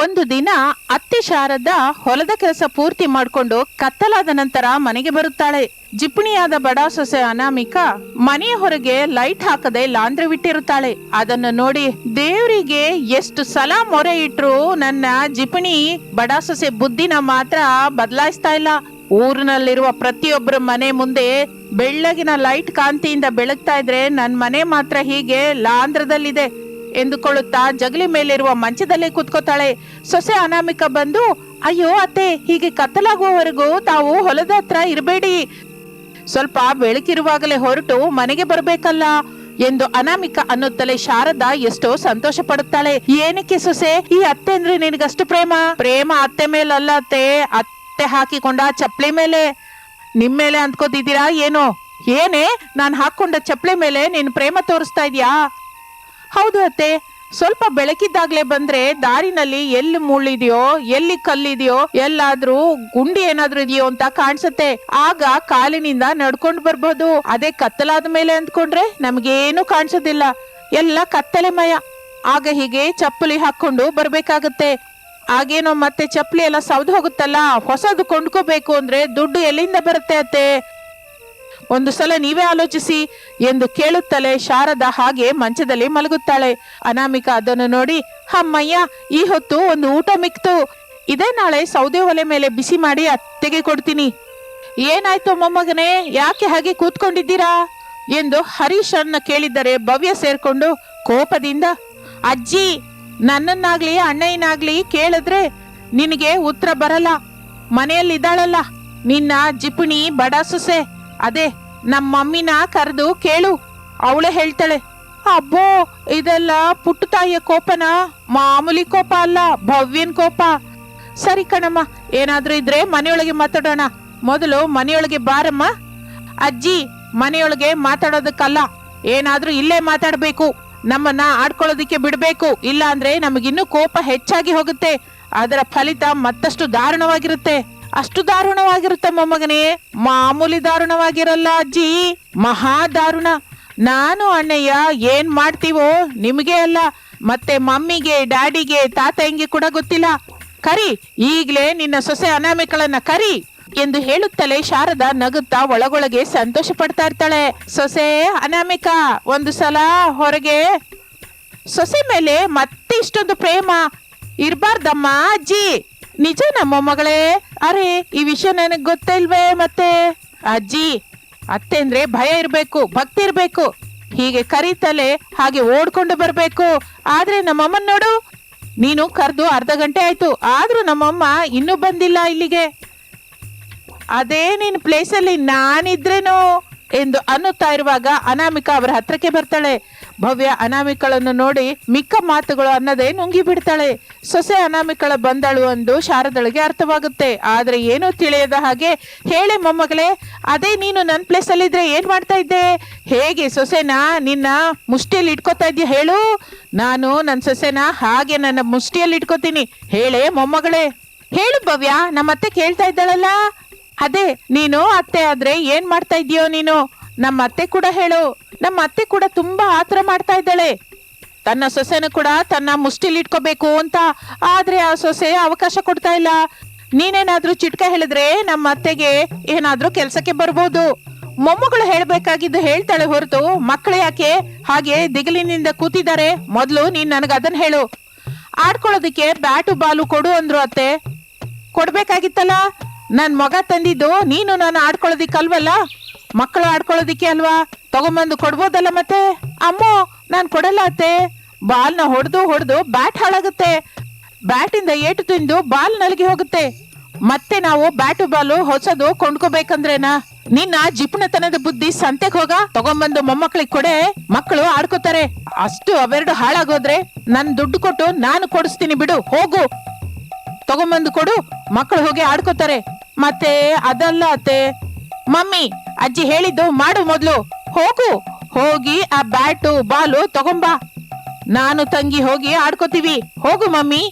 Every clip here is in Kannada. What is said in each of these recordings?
ಒಂದು ದಿನ ಅತ್ತೆ ಶಾರದ ಹೊಲದ ಕೆಲಸ ಪೂರ್ತಿ ಮಾಡಿಕೊಂಡು ಕತ್ತಲಾದ ನಂತರ ಮನೆಗೆ ಬರುತ್ತಾಳೆ. ಜಿಪಣಿಯಾದ ಬಡ ಸೊಸೆ ಅನಾಮಿಕ ಮನೆಯ ಹೊರಗೆ ಲೈಟ್ ಹಾಕದೆ ಲಾಂದ್ರೆ ಬಿಟ್ಟಿರುತ್ತಾಳೆ. ಅದನ್ನು ನೋಡಿ ದೇವರಿಗೆ ಎಷ್ಟು ಸಲ ಮೊರೆ ಇಟ್ರು ನನ್ನ ಜಿಪಣಿ ಬಡ ಸೊಸೆ ಬುದ್ಧಿನ ಮಾತ್ರ ಬದಲಾಯಿಸ್ತಾ ಇಲ್ಲ. ಊರಿನಲ್ಲಿರುವ ಪ್ರತಿಯೊಬ್ಬರ ಮನೆ ಮುಂದೆ ಬೆಳ್ಳಗಿನ ಲೈಟ್ ಕಾಂತಿಯಿಂದ ಬೆಳಗ್ತಾ ಇದ್ರೆ ನನ್ ಮನೆ ಮಾತ್ರ ಹೀಗೆ ಲಾಂಧ್ರದಲ್ಲಿದೆ ಎಂದುಕೊಳ್ಳುತ್ತಾ ಜಗಲಿ ಮೇಲಿರುವ ಮಂಚದಲ್ಲೇ ಕೂತ್ಕೋತಾಳೆ. ಸೊಸೆ ಅನಾಮಿಕ ಬಂದು, ಅಯ್ಯೋ ಅತ್ತೆ, ಹೀಗೆ ಕತ್ತಲಾಗುವವರೆಗೂ ತಾವು ಹೊಲದ ಹತ್ರ ಇರಬೇಡಿ. ಸ್ವಲ್ಪ ಬೆಳಕಿರುವಾಗಲೇ ಹೊರಟು ಮನೆಗೆ ಬರಬೇಕಲ್ಲ? ಎಂದು ಅನಾಮಿಕ ಅನ್ನುತ್ತಲೇ ಶಾರದಾ ಎಷ್ಟೋ ಸಂತೋಷ ಪಡುತ್ತಾಳೆ ಏನಕ್ಕೆ ಸೊಸೆ, ಈ ಅತ್ತೆ ಅಂದ್ರೆ ನಿನಗಷ್ಟು ಪ್ರೇಮ? ಪ್ರೇಮ ಅತ್ತೆ ಮೇಲಲ್ಲ ಅತ್ತೆ ಅತ್ತೆ ಹಾಕಿಕೊಂಡ ಚಪ್ಪಲಿ ಮೇಲೆ. ನಿಮ್ ಮೇಲೆ ಅಂದ್ಕೋತಿದ್ದೀರಾ, ಏನೋ? ಏನೇ, ನಾನು ಹಾಕೊಂಡ ಚಪ್ಪಲಿ ಮೇಲೆ ನೀನ್ ಪ್ರೇಮ ತೋರಿಸ್ತಾ ಇದ್ಯಾ? ಹೌದು ಅತ್ತೆ. ಸ್ವಲ್ಪ ಬೆಳಕಿದ್ದಾಗ್ಲೇ ಬಂದ್ರೆ ದಾರಿನಲ್ಲಿ ಎಲ್ಲಿ ಮುಳ್ಳಿದೆಯೋ, ಎಲ್ಲಿ ಕಲ್ಲಿದೆಯೋ, ಎಲ್ಲಾದ್ರೂ ಗುಂಡಿ ಏನಾದ್ರೂ ಇದೆಯೋ ಅಂತ ಕಾಣಿಸುತ್ತೆ. ಆಗ ಕಾಲಿನಿಂದ ನಡ್ಕೊಂಡು ಬರ್ಬೋದು. ಅದೇ ಕತ್ತಲಾದ ಮೇಲೆ ಅಂದ್ಕೊಂಡ್ರೆ ನಮ್ಗೇನು ಕಾಣಿಸೋದಿಲ್ಲ. ಎಲ್ಲ ಕತ್ತಲೆಮಯ ಆಗ ಹೀಗೆ ಚಪ್ಪಲಿ ಹಾಕೊಂಡು ಬರ್ಬೇಕಾಗತ್ತೆ. ಆಗೇನೋ ಮತ್ತೆ ಚಪ್ಪಲಿ ಎಲ್ಲ ಸೌದು ಹೋಗುತ್ತಲ್ಲ, ಹೊಸದು ಕೊಂಡ್ಕೋಬೇಕು ಅಂದ್ರೆ ದುಡ್ಡು ಎಲ್ಲಿಂದ ಬರುತ್ತೆ ಅತ್ತೆ? ಒಂದು ಸಲ ನೀವೇ ಆಲೋಚಿಸಿ ಎಂದು ಕೇಳುತ್ತಲೇ ಶಾರದಾ ಹಾಗೆ ಮಂಚದಲ್ಲಿ ಮಲಗುತ್ತಾಳೆ. ಅನಾಮಿಕ ಅದನ್ನು ನೋಡಿ, ಅಮ್ಮಯ್ಯ, ಈ ಹೊತ್ತು ಒಂದು ಊಟ ಮಿಕ್ತು. ಇದೇ ನಾಳೆ ಸೌದೆ ಒಲೆ ಮೇಲೆ ಬಿಸಿ ಮಾಡಿ ಅತ್ತೆಗೆ ಕೊಡ್ತೀನಿ. ಏನಾಯ್ತು ಮೊಮ್ಮಗನೇ, ಯಾಕೆ ಹಾಗೆ ಕೂತ್ಕೊಂಡಿದ್ದೀರಾ? ಎಂದು ಹರೀಶ್ ಅನ್ನ ಕೇಳಿದರೆ ಭವ್ಯ ಸೇರ್ಕೊಂಡು ಕೋಪದಿಂದ, ಅಜ್ಜಿ, ನನ್ನನ್ನಾಗ್ಲಿ ಅಣ್ಣಯ್ಯನಾಗ್ಲಿ ಕೇಳಿದ್ರೆ ನಿನಗೆ ಉತ್ತರ ಬರಲ್ಲ. ಮನೆಯಲ್ಲಿದ್ದಾಳಲ್ಲ. ನಿನ್ನ ಜಿಪುಣಿ ಬಡ ಸೊಸೆ. ಅದೇ ನಮ್ಮ ಮಮ್ಮಿನ ಕರೆದು ಕೇಳು. ಅವಳೆ ಹೇಳ್ತಾಳೆ, ಅಬ್ಬೋ, ಇದೆಲ್ಲ ಪುಟ್ಟ ತಾಯಿಯ ಕೋಪನ? ಮಾಮೂಲಿ ಕೋಪ ಅಲ್ಲ, ಭವ್ಯನ್ ಕೋಪ. ಸರಿ ಕಣಮ್ಮ, ಏನಾದ್ರೂ ಇದ್ರೆ ಮನೆಯೊಳಗೆ ಮಾತಾಡೋಣ. ಮೊದಲು ಮನೆಯೊಳಗೆ ಬಾರಮ್ಮ. ಅಜ್ಜಿ, ಮನೆಯೊಳಗೆ ಮಾತಾಡೋದಕ್ಕಲ್ಲ, ಏನಾದ್ರೂ ಇಲ್ಲೇ ಮಾತಾಡ್ಬೇಕು. ನಮ್ಮನ್ನ ಆಡ್ಕೊಳ್ಳೋದಿಕ್ಕೆ ಬಿಡ್ಬೇಕು. ಇಲ್ಲ ಅಂದ್ರೆ ನಮಗಿನ್ನೂ ಕೋಪ ಹೆಚ್ಚಾಗಿ ಹೋಗುತ್ತೆ. ಅದರ ಫಲಿತ ಮತ್ತಷ್ಟು ದಾರುಣವಾಗಿರುತ್ತೆ. ಅಷ್ಟು ದಾರುಣವಾಗಿರುತ್ತೆ ಮೊಮ್ಮಗನೇ. ಮಾಮೂಲಿ ದಾರುಣವಾಗಿರಲ್ಲ ಅಜ್ಜಿ. ಮಹಾ ದಾರುಣ. ನಾನು ಅಣ್ಣಯ್ಯ ಏನ್ ಮಾಡ್ತೀವೋ ನಿಮಗೆ ಅಲ್ಲ, ಮತ್ತೆ ಮಮ್ಮಿಗೆ, ಡ್ಯಾಡಿಗೆ ತಾತಯ್ಯಂಗೆ ಕೂಡ ಗೊತ್ತಿಲ್ಲ. ಕರಿ, ಈಗ್ಲೇ ನಿನ್ನ ಸೊಸೆ ಅನಾಮಿಕಳನ್ನ ಕರಿ ಎಂದು ಹೇಳುತ್ತಲೇ ಶಾರದಾ ನಗುತ್ತಾ ಒಳಗೊಳಗೆ ಸಂತೋಷ ಪಡ್ತಾ ಇರ್ತಾಳೆ. ಸೊಸೆ ಅನಾಮಿಕ, ಒಂದು ಸಲ ಹೊರಗೆ. ಸೊಸೆ ಮೇಲೆ ಮತ್ತೆ ಇಷ್ಟೊಂದು ಪ್ರೇಮ. ಇರ್ಬಾರ್ದಮ್ಮ ಅಜ್ಜಿ. ನಿಜ ನಮ್ಮ ಮಗಳೇ ಅರೆ, ಈ ವಿಷಯ ನನಗೆ ಗೊತ್ತೇ ಇಲ್ವೇ ಮತ್ತೆ? ಅಜ್ಜಿ ಅತ್ತೆ ಅಂದ್ರೆ ಭಯ ಇರ್ಬೇಕು, ಭಕ್ತಿ ಇರಬೇಕು. ಹೀಗೆ ಕರೀತಲೆ ಹಾಗೆ ಓಡ್ಕೊಂಡು ಬರಬೇಕು. ಆದ್ರೆ ನಮ್ಮಮ್ಮನ್ ನೋಡು, ನೀನು ಕರೆದು ಅರ್ಧ ಗಂಟೆ ಆಯ್ತು. ಆದ್ರೂ ನಮ್ಮಮ್ಮ ಇನ್ನೂ ಬಂದಿಲ್ಲ ಇಲ್ಲಿಗೆ. ಅದೇ ನಿನ್ ಪ್ಲೇಸಲ್ಲಿ ನಾನಿದ್ರೇನು ಎಂದು ಅನ್ನುತ್ತಾ ಇರುವಾಗ ಅನಾಮಿಕಾ ಅವರ ಹತ್ರಕ್ಕೆ ಬರ್ತಾಳೆ. ಭವ್ಯ ಅನಾಮಿಕಳನ್ನು ನೋಡಿ ಮಿಕ್ಕ ಮಾತುಗಳು ಅನ್ನದೇ ನುಂಗಿ ಬಿಡ್ತಾಳೆ ಸೊಸೆ ಅನಾಮಿಕಳ ಬಂದಳು ಎಂದು ಶಾರದಳಿಗೆ ಅರ್ಥವಾಗುತ್ತೆ. ಆದ್ರೆ ಏನೂ ತಿಳಿಯದ ಹಾಗೆ ಹೇಳಿ ಮೊಮ್ಮಗಳೇ, ಅದೇ ನೀನು ನನ್ನ ಪ್ಲೇಸ್ ಅಲ್ಲಿದ್ರೆ ಏನ್ ಮಾಡ್ತಾ ಇದ್ದೆ? ಹೇಗೆ ಸೊಸೆನ, ನಿನ್ನ ಮುಷ್ಟಿಯಲ್ಲಿ ಇಟ್ಕೋತಾ ಇದ್ಯಾ ಹೇಳು? ನಾನು ನನ್ನ ಸೊಸೆನ ಹಾಗೆ ನನ್ನ ಮುಷ್ಟಿಯಲ್ಲಿ ಇಟ್ಕೋತೀನಿ. ಹೇಳೇ ಮೊಮ್ಮಗಳೇ. ಹೇಳು ಭವ್ಯ, ನಮ್ಮತ್ತೆ ಕೇಳ್ತಾ ಇದ್ದಾಳಲ್ಲ? ಅದೇ, ನೀನು ಅತ್ತೆ ಆದ್ರೆ ಏನ್ ಮಾಡ್ತಾ ಇದೀಯೋ ನೀನು? ನಮ್ಮ ಅತ್ತೆ ಕೂಡ ಹೇಳು. ನಮ್ಮ ಅತ್ತೆ ಕೂಡ ತುಂಬಾ ಆತರ ಮಾಡ್ತಾ ಇದ್ದಾಳೆ. ತನ್ನ ಸೊಸೆನ ಕೂಡ ತನ್ನ ಮುಷ್ಟಿಲಿ ಇಟ್ಕೋಬೇಕು ಅಂತ. ಆದ್ರೆ ಆ ಸೊಸೆ ಅವಕಾಶ ಕೊಡ್ತಾ ಇಲ್ಲ. ನೀನೇನಾದ್ರೂ ಚಿಟ್ಕ ಹೇಳಿದ್ರೆ ನಮ್ಮ ಅತ್ತೆಗೆ ಏನಾದ್ರೂ ಕೆಲಸಕ್ಕೆ ಬರ್ಬೋದು. ಮೊಮ್ಮಗಳು ಹೇಳ್ಬೇಕಾಗಿದ್ದು ಹೇಳ್ತಾಳೆ ಹೊರತು ಮಕ್ಕಳು ಯಾಕೆ? ಹಾಗೆ ದಿಗಲಿನಿಂದ ಕೂತಿದ್ದಾರೆ. ಮೊದಲು ನೀನ್ ನನಗೆ ಅದನ್ನ ಹೇಳು. ಆಡ್ಕೊಳ್ಳೋದಿಕ್ಕೆ ಬ್ಯಾಟು ಬಾಲು ಕೊಡು ಅಂದ್ರು ಅತ್ತೆ. ಕೊಡ್ಬೇಕಾಗಿತ್ತಲ್ಲ? ನನ್ ಮಗ ತಂದಿದ್ದು ನೀನು ನಾನು ಆಡ್ಕೊಳ್ಳೋದಿಕ್ಕಲ್ವಲ್ಲ? ಮಕ್ಕಳು ಆಡ್ಕೊಳ್ಳೋದಿಕ್ಕೆ ಅಲ್ವಾ? ತಗೊಂಬಂದು ಕೊಡ್ಬೋದಲ್ಲ ಮತ್ತೆ? ಅಮ್ಮ, ನಾನ್ ಕೊಡಲ್ಲ ಅತ್ತೆ. ಬಾಲ್ನ ಹೊಡೆದು ಹೊಡೆದು ಬ್ಯಾಟ್ ಹಾಳಾಗುತ್ತೆ. ಬ್ಯಾಟಿಂದ ಏಟು ತಿಂದು ಬಾಲ್ ನಲಗಿ ಹೋಗುತ್ತೆ. ಮತ್ತೆ ನಾವು ಬ್ಯಾಟು ಬಾಲು ಹೊಸದು ಕೊಂಡ್ಕೋಬೇಕಂದ್ರೇನಾ? ನಿನ್ನ ಜಿಪುಣತನದ ಬುದ್ಧಿ ಸಂತೆಗೆ ಹೋಗ? ತಗೊಂಬಂದು ಮೊಮ್ಮಕ್ಳಿಗೆ ಕೊಡೆ. ಮಕ್ಕಳು ಆಡ್ಕೋತಾರೆ. ಅಷ್ಟು ಅವೆರಡು ಹಾಳಾಗೋದ್ರೆ ನನ್ ದುಡ್ಡು ಕೊಟ್ಟು ನಾನು ಕೊಡಿಸ್ತೀನಿ ಬಿಡು. ಹೋಗು. ತಗೊಂಬಂದು ಕೊಡು. ಮಕ್ಕಳು ಹೋಗಿ ಆಡ್ಕೋತಾರೆ. ಮತ್ತೆ ಅದಲ್ಲ ಅತ್ತೆ. ಮಮ್ಮಿ ಅಜ್ಜಿ ಹೇಳಿದ್ದು ಮಾಡು ಮೊದ್ಲು. ಹೋಗು. ಹೋಗಿ ಆ ಬ್ಯಾಟು, ಬಾಲು ತಗೊಂಬಾ. ನಾನು ತಂಗಿ ಹೋಗಿ ಆಡ್ಕೋತೀವಿ. ಹೋಗು ಮಮ್ಮಿ.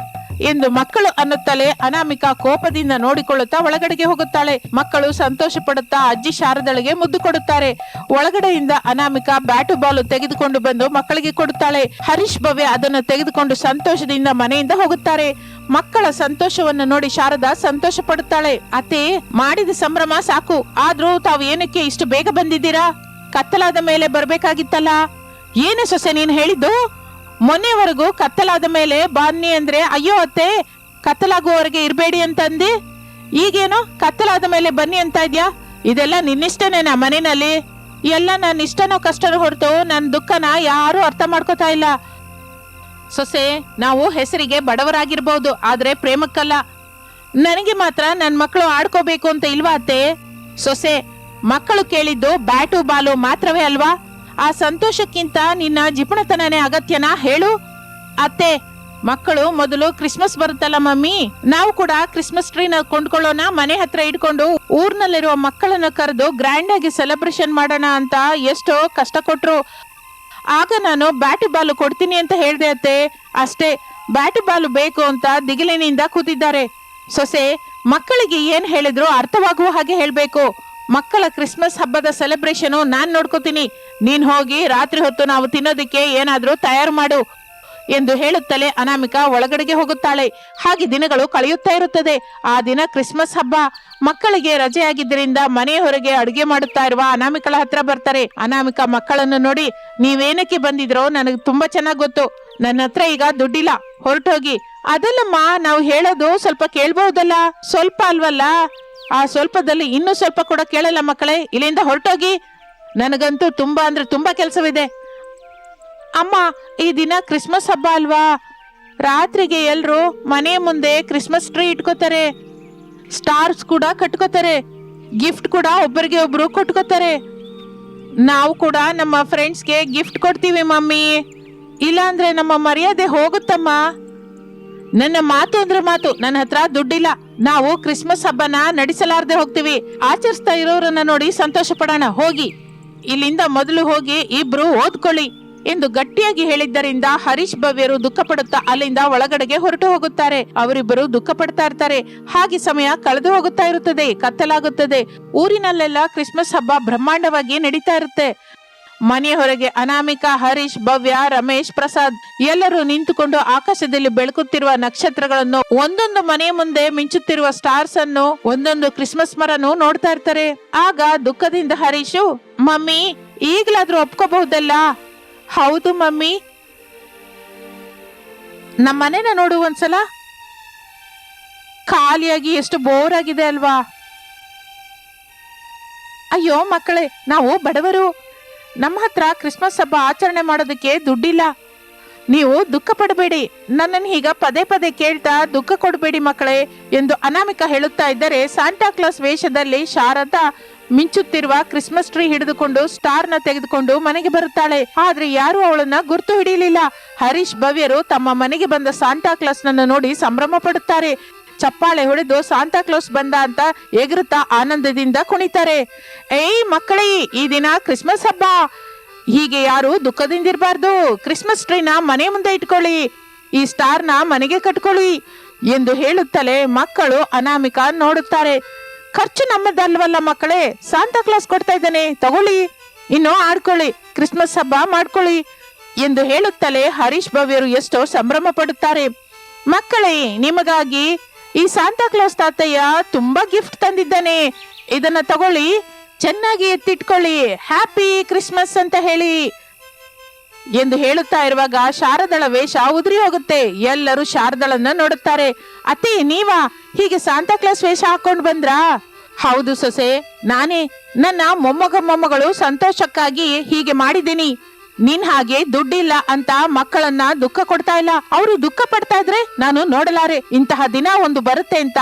ಎಂದು ಮಕ್ಕಳು ಅನ್ನುತ್ತಲೇ ಅನಾಮಿಕಾ ಕೋಪದಿಂದ ನೋಡಿಕೊಳ್ಳುತ್ತಾ ಒಳಗಡೆಗೆ ಹೋಗುತ್ತಾಳೆ. ಮಕ್ಕಳು ಸಂತೋಷ ಪಡುತ್ತಾ ಅಜ್ಜಿ ಶಾರದಳಿಗೆ ಮುದ್ದು ಕೊಡುತ್ತಾರೆ. ಒಳಗಡೆಯಿಂದ ಅನಾಮಿಕಾ ಬ್ಯಾಟು ಬಾಲು ತೆಗೆದುಕೊಂಡು ಬಂದು ಮಕ್ಕಳಿಗೆ ಕೊಡುತ್ತಾಳೆ. ಹರೀಶ್ ಭವ್ಯ ಅದನ್ನು ತೆಗೆದುಕೊಂಡು ಸಂತೋಷದಿಂದ ಮನೆಯಿಂದ ಹೋಗುತ್ತಾರೆ. ಮಕ್ಕಳ ಸಂತೋಷವನ್ನು ನೋಡಿ ಶಾರದಾ ಸಂತೋಷ ಪಡುತ್ತಾಳೆ ಅತ್ತೆ, ಮಾಡಿದ ಸಂಭ್ರಮ ಸಾಕು. ಆದ್ರೂ ತಾವು ಏನಕ್ಕೆ ಇಷ್ಟು ಬೇಗ ಬಂದಿದ್ದೀರಾ? ಕತ್ತಲಾದ ಮೇಲೆ ಬರ್ಬೇಕಾಗಿತ್ತಲ್ಲ. ಏನೇ ಸೊಸೆ ನೀನ್ ಹೇಳಿದ್ದು? ಮೊನ್ನೆವರೆಗೂ ಕತ್ತಲಾದ ಮೇಲೆ ಬನ್ನಿ ಅಂದ್ರೆ, ಅಯ್ಯೋ ಅತ್ತೆ, ಕತ್ತಲಾಗುವವರೆಗೆ ಇರಬೇಡಿ ಅಂತಂದಿ? ಈಗೇನು ಕತ್ತಲಾದ ಮೇಲೆ ಬನ್ನಿ ಅಂತ ಇದ್ಯಾ? ಇದೆಲ್ಲ ನಿನ್ನಿಷ್ಟನೇನಾ ಮನೆಯಲ್ಲಿ. ಎಲ್ಲ ನನ್ನ ಇಷ್ಟನೋ ಕಷ್ಟನೋ ಹೊರತು ನನ್ನ ದುಃಖನ ಯಾರು ಅರ್ಥ ಮಾಡ್ಕೋತಾ ಇಲ್ಲ. ಸೊಸೆ, ನಾವು ಹೆಸರಿಗೆ ಬಡವರಾಗಿರ್ಬೋದು, ಆದ್ರೆ ಪ್ರೇಮಕ್ಕಲ್ಲ. ನನಗೆ ಮಾತ್ರ ನನ್ನ ಮಕ್ಕಳು ಆಡ್ಕೋಬೇಕು ಅಂತ ಇಲ್ವಾ ಅತ್ತೆ? ಸೊಸೆ, ಮಕ್ಕಳು ಕೇಳಿದ್ದು ಬ್ಯಾಟು, ಬಾಲು ಮಾತ್ರವೇ ಅಲ್ವಾ? ಆ ಸಂತೋಷಕ್ಕಿಂತ ನಿನ್ನ ಜಿಪುಣತನನೇ ಅಗತ್ಯನಾ ಹೇಳು? ಅತ್ತೆ, ಮಕ್ಕಳು ಮೊದಲು ಕ್ರಿಸ್ಮಸ್ ಬರುತ್ತಲ್ಲ ಮಮ್ಮಿ. ನಾವು ಕೂಡ ಕ್ರಿಸ್ಮಸ್ ಟ್ರೀನ ಕೊಂಡ್ಕೊಳ್ಳೋಣ, ಮನೆ ಹತ್ರ ಇಟ್ಕೊಂಡು ಊರ್ನಲ್ಲಿರುವ ಮಕ್ಕಳನ್ನ ಕರೆದು ಗ್ರ್ಯಾಂಡ್ ಆಗಿ ಸೆಲೆಬ್ರೇಷನ್ ಮಾಡೋಣ ಅಂತ ಎಷ್ಟೋ ಕಷ್ಟ ಕೊಟ್ರು. ಆಗ ನಾನು ಬ್ಯಾಟ್ ಬಾಲು ಕೊಡ್ತೀನಿ ಅಂತ ಹೇಳ್ದೆ ಅತ್ತೆ. ಅಷ್ಟೇ, ಬ್ಯಾಟ್ ಬಾಲು ಬೇಕು ಅಂತ ದಿಗಿಲಿನಿಂದ ಕೂತಿದ್ದಾರೆ. ಸೊಸೆ, ಮಕ್ಕಳಿಗೆ ಏನ್ ಹೇಳಿದ್ರು ಅರ್ಥವಾಗುವ ಹಾಗೆ ಹೇಳ್ಬೇಕು. ಮಕ್ಕಳ ಕ್ರಿಸ್ಮಸ್ ಹಬ್ಬದ ಸೆಲೆಬ್ರೇಷನ್ ನಾನು ನೋಡ್ಕೋತೀನಿ. ನೀನ್ ಹೋಗಿ ರಾತ್ರಿ ಹೊತ್ತು ನಾವು ತಿನ್ನೋದಿಕ್ಕೆ ಏನಾದ್ರೂ ತಯಾರು ಮಾಡು ಎಂದು ಹೇಳುತ್ತಲೇ ಅನಾಮಿಕಾ ಒಳಗಡೆಗೆ ಹೋಗುತ್ತಾಳೆ. ಹಾಗೆ ದಿನಗಳು ಕಳೆಯುತ್ತಾ ಇರುತ್ತದೆ. ಆ ದಿನ ಕ್ರಿಸ್ಮಸ್ ಹಬ್ಬ. ಮಕ್ಕಳಿಗೆ ರಜೆ ಆಗಿದ್ದರಿಂದ ಮನೆಯ ಹೊರಗೆ ಅಡುಗೆ ಮಾಡುತ್ತಾ ಇರುವ ಅನಾಮಿಕಳ ಹತ್ರ ಬರ್ತಾರೆ. ಅನಾಮಿಕಾ ಮಕ್ಕಳನ್ನು ನೋಡಿ, ನೀವೇನಕ್ಕೆ ಬಂದಿದ್ರೋ ನನಗೆ ತುಂಬಾ ಚೆನ್ನಾಗ್ ಗೊತ್ತು. ನನ್ನ ಹತ್ರ ಈಗ ದುಡ್ಡಿಲ್ಲ. ಹೊರಟೋಗಿ. ಅದಲ್ಲಮ್ಮ, ನಾವು ಹೇಳೋದು ಸ್ವಲ್ಪ ಕೇಳ್ಬಹುದಲ್ಲ? ಸ್ವಲ್ಪ ಅಲ್ವಲ್ಲ? ಆ ಸ್ವಲ್ಪದಲ್ಲಿ ಇನ್ನೂ ಸ್ವಲ್ಪ ಕೂಡ ಕೇಳಲ್ಲ ಮಕ್ಕಳೇ, ಇಲ್ಲಿಂದ ಹೊರಟೋಗಿ. ನನಗಂತೂ ತುಂಬಾ ಅಂದ್ರೆ ತುಂಬಾ ಕೆಲಸವಿದೆ. ಅಮ್ಮ, ಈ ದಿನ ಕ್ರಿಸ್ಮಸ್ ಹಬ್ಬ ಅಲ್ವಾ? ರಾತ್ರಿಗೆ ಎಲ್ಲರೂ ಮನೆ ಮುಂದೆ ಕ್ರಿಸ್ಮಸ್ ಟ್ರೀ ಇಟ್ಕೋತಾರೆ. ಸ್ಟಾರ್ಸ್ ಕೂಡ ಕಟ್ಕೋತಾರೆ. ಗಿಫ್ಟ್ ಕೂಡ ಒಬ್ಬರಿಗೆ ಒಬ್ರು ಕೊಟ್ಕೋತಾರೆ. ನಾವು ಕೂಡ ನಮ್ಮ ಫ್ರೆಂಡ್ಸ್ಗೆ ಗಿಫ್ಟ್ ಕೊಡ್ತೀವಿ ಮಮ್ಮಿ. ಇಲ್ಲಾಂದ್ರೆ ನಮ್ಮ ಮರ್ಯಾದೆ ಹೋಗುತ್ತಮ್ಮ. ನನ್ನ ಮಾತು ಅಂದ್ರೆ ಮಾತು, ನನ್ನ ಹತ್ರ ದುಡ್ಡಿಲ್ಲ. ನಾವು ಕ್ರಿಸ್ಮಸ್ ಹಬ್ಬನ ನಡೆಸಲಾರ್ದೆ ಹೋಗ್ತೀವಿ. ಆಚರಿಸ್ತಾ ಇರೋರನ್ನ ನೋಡಿ ಸಂತೋಷ ಪಡೋಣ ಹೋಗಿ. ಇಲ್ಲಿಂದ ಮೊದಲು ಹೋಗಿ ಇಬ್ರು ಓದ್ಕೊಳ್ಳಿ. ಎಂದು ಗಟ್ಟಿಯಾಗಿ ಹೇಳಿದ್ದರಿಂದ ಹರೀಶ್ ಭವ್ಯರು ದುಃಖ ಪಡುತ್ತಾ ಅಲ್ಲಿಂದ ಒಳಗಡೆಗೆ ಹೊರಟು ಹೋಗುತ್ತಾರೆ. ಅವರಿಬ್ಬರು ದುಃಖ ಪಡ್ತಾ ಇರ್ತಾರೆ. ಹಾಗೆ ಸಮಯ ಕಳೆದು ಹೋಗುತ್ತಾ ಇರುತ್ತದೆ, ಕತ್ತಲಾಗುತ್ತದೆ. ಊರಿನಲ್ಲೆಲ್ಲ ಕ್ರಿಸ್ಮಸ್ ಹಬ್ಬ ಬ್ರಹ್ಮಾಂಡವಾಗಿ ನಡೀತಾ ಇರುತ್ತೆ. ಮನೆ ಹೊರಗೆ ಅನಾಮಿಕಾ ಹರೀಶ್, ಭವ್ಯ, ರಮೇಶ್ ಪ್ರಸಾದ್ ಎಲ್ಲರೂ ನಿಂತುಕೊಂಡು ಆಕಾಶದಲ್ಲಿ ಬೆಳಕುತ್ತಿರುವ ನಕ್ಷತ್ರಗಳನ್ನು ಒಂದೊಂದು ಮನೆ ಮುಂದೆ ಮಿಂಚುತ್ತಿರುವ ಸ್ಟಾರ್ಸ್ ಅನ್ನು, ಒಂದೊಂದು ಕ್ರಿಸ್ಮಸ್ ಮರನು ನೋಡ್ತಾ ಇರ್ತಾರೆ. ಆಗ ದುಃಖದಿಂದ ಹರೀಶು, ಮಮ್ಮಿ, ಈಗ್ಲಾದ್ರೂ ಒಪ್ಕೋಬಹುದಲ್ಲ? ಹೌದು ಮಮ್ಮಿ. ನಮ್ಮ ಮನೆನ ನೋಡು ಒಂದ್ಸಲ. ಖಾಲಿಯಾಗಿ ಎಷ್ಟು ಬೋರ್ ಆಗಿದೆ ಅಲ್ವಾ? ಅಯ್ಯೋ ಮಕ್ಕಳೇ, ನಾವು ಬಡವರು. ನಮ್ಮ ಹತ್ರ ಕ್ರಿಸ್ಮಸ್ ಹಬ್ಬ ಆಚರಣೆ ಮಾಡೋದಕ್ಕೆ ದುಡ್ಡಿಲ್ಲ. ನೀವು ದುಃಖ ಪಡಬೇಡಿ. ನನ್ನನ್ನು ಈಗ ಪದೇ ಪದೇ ಕೇಳ್ತಾ ದುಃಖ ಕೊಡಬೇಡಿ ಮಕ್ಕಳೇ ಎಂದು ಅನಾಮಿಕ ಹೇಳುತ್ತಾ ಇದ್ದರೆ ಸಾಂಟಾ ಕ್ಲಾಸ್ ವೇಷದಲ್ಲಿ ಶಾರದಾ ಮಿಂಚುತ್ತಿರುವ ಕ್ರಿಸ್ಮಸ್ ಟ್ರೀ ಹಿಡಿದುಕೊಂಡು ಸ್ಟಾರ್ನ ತೆಗೆದುಕೊಂಡು ಮನೆಗೆ ಬರುತ್ತಾಳೆ. ಆದ್ರೆ ಯಾರು ಅವಳನ್ನ ಗುರ್ತು ಹಿಡಿಯಲಿಲ್ಲ. ಹರೀಶ್ ಭವ್ಯರು ತಮ್ಮ ಮನೆಗೆ ಬಂದ ಸಾಂಟಾ ಕ್ಲಾಸ್ ನೋಡಿ ಸಂಭ್ರಮ ಪಡುತ್ತಾರೆ. ಚಪ್ಪಾಳೆ ಹೊಡೆದು ಸಾಂತಾ ಕ್ಲೋಸ್ ಬಂದ ಅಂತ ಎಗರುತ್ತಾ ಆನಂದದಿಂದ ಕುಣಿತಾರೆ. ಏಯ್ ಮಕ್ಕಳೇ, ಈ ದಿನ ಕ್ರಿಸ್ಮಸ್ ಹಬ್ಬ. ಹೀಗೆ ಯಾರು ದುಃಖದಿಂದಿರಬಾರ್ದು. ಕ್ರಿಸ್ಮಸ್ ಟ್ರೀನ ಮನೆ ಮುಂದೆ ಇಟ್ಕೊಳ್ಳಿ. ಈ ಸ್ಟಾರ್ನ ಮನೆಗೆ ಕಟ್ಕೊಳ್ಳಿ, ಎಂದು ಹೇಳುತ್ತಲೇ ಮಕ್ಕಳು ಅನಾಮಿಕ ನೋಡುತ್ತಾರೆ. ಖರ್ಚು ನಮ್ಮದಲ್ವಲ್ಲ ಮಕ್ಕಳೇ, ಸಾಂತಾ ಕ್ಲಾಸ್ ಕೊಡ್ತಾ ಇದ್ದಾನೆ, ತಗೊಳ್ಳಿ. ಇನ್ನು ಆಡ್ಕೊಳ್ಳಿ, ಕ್ರಿಸ್ಮಸ್ ಹಬ್ಬ ಮಾಡ್ಕೊಳ್ಳಿ, ಎಂದು ಹೇಳುತ್ತಲೇ ಹರೀಶ್ ಭವ್ಯರು ಎಷ್ಟೋ ಸಂಭ್ರಮ ಪಡುತ್ತಾರೆ. ಮಕ್ಕಳೇ, ನಿಮಗಾಗಿ ಈ ಸಾಂತಾ ಕ್ಲಾಸ್ ತಾತಯ್ಯ ತುಂಬಾ ಗಿಫ್ಟ್ ತಂದಿದ್ದಾನೆ. ಇದನ್ನ ತಗೊಳ್ಳಿ, ಚೆನ್ನಾಗಿ ಎತ್ತಿಟ್ಕೊಳ್ಳಿ. ಹ್ಯಾಪಿ ಕ್ರಿಸ್ಮಸ್ ಅಂತ ಹೇಳಿ. ಎಂದು ಹೇಳುತ್ತಾ ಇರುವಾಗ ಶಾರದಳ ವೇಷ ಉದುರಿ ಹೋಗುತ್ತೆ. ಎಲ್ಲರೂ ಶಾರದಳನ್ನ ನೋಡುತ್ತಾರೆ. ಅತಿ ನೀವಾ? ಹೀಗೆ ಸಾಂತಾ ಕ್ಲಾಸ್ ವೇಷ ಹಾಕೊಂಡು ಬಂದ್ರಾ? ಹೌದು ಸೊಸೆ, ನಾನೇ. ನನ್ನ ಮೊಮ್ಮಗ ಮೊಮ್ಮಗಳು ಸಂತೋಷಕ್ಕಾಗಿ ಹೀಗೆ ಮಾಡಿದ್ದೀನಿ. ನಿನ್ ಹಾಗೆ ದುಡ್ಡಿಲ್ಲ ಅಂತ ಮಕ್ಕಳನ್ನ ದುಃಖ ಕೊಡ್ತಾ ಇಲ್ಲ. ಅವರು ದುಃಖ ಪಡ್ತಾ ಇದ್ರೆ ನಾನು ನೋಡಲಾರೆ. ಇಂತಹ ದಿನ ಒಂದು ಬರುತ್ತೆ ಅಂತ